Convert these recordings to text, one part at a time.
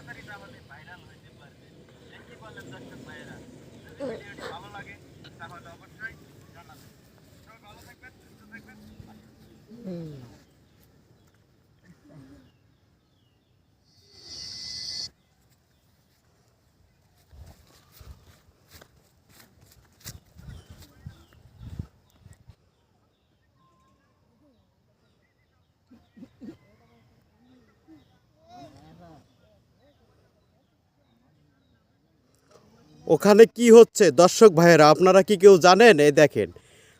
Compulsory travel final చెప్పారు ওখানে কি হচ্ছে? দর্শক ভাইয়েরা, আপনারা কি কেউ জানেন? এই দেখেন,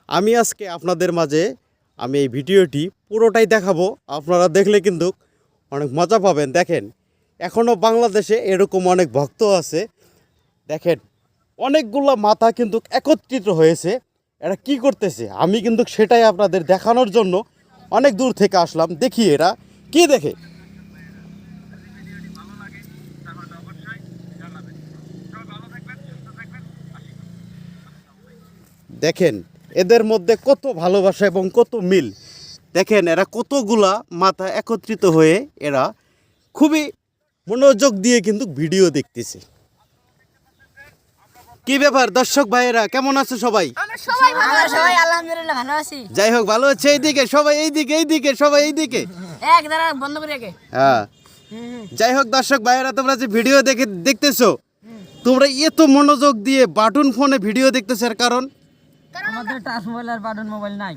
আমি আজকে আপনাদের মাঝে আমি এই ভিডিওটি পুরোটাই দেখাবো। আপনারা দেখলে কিন্তু অনেক মজা পাবেন। দেখেন এখনও বাংলাদেশে এরকম অনেক ভক্ত আছে। দেখেন, অনেকগুলো মাথা কিন্তু একত্রিত হয়েছে। এরা কি করতেছে? আমি কিন্তু সেটাই আপনাদের দেখানোর জন্য অনেক দূর থেকে আসলাম। দেখি এরা কি দেখে। দেখেন এদের মধ্যে কত ভালোবাসা এবং কত মিল। দেখেন এরা কতগুলা মাথা একত্রিত হয়ে এরা খুবই মনোযোগ দিয়ে কিন্তু ভিডিও দেখতেছে। কি ব্যাপার দর্শক ভাইয়েরা কেমন আছে সবাই? আমরা সবাই ভালো আছি। সবাই আলহামদুলিল্লাহ ভালো আছি। যাই হোক ভালো হচ্ছে এইদিকে সবাই এইদিকে এইদিকে সবাই এইদিকে। হ্যাঁ। যাই হোক দর্শক ভাইয়েরা তোমরা যে ভিডিও দেখে দেখতেছো তোমরা এত মনোযোগ দিয়ে বাটন ফোনে ভিডিও দেখতেছো এর কারণ? আমাদের টাচ মোবাইল আর বাটন মোবাইল নাই।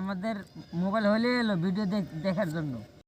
আমাদের মোবাইল হলে এলো ভিডিও দেখার জন্য।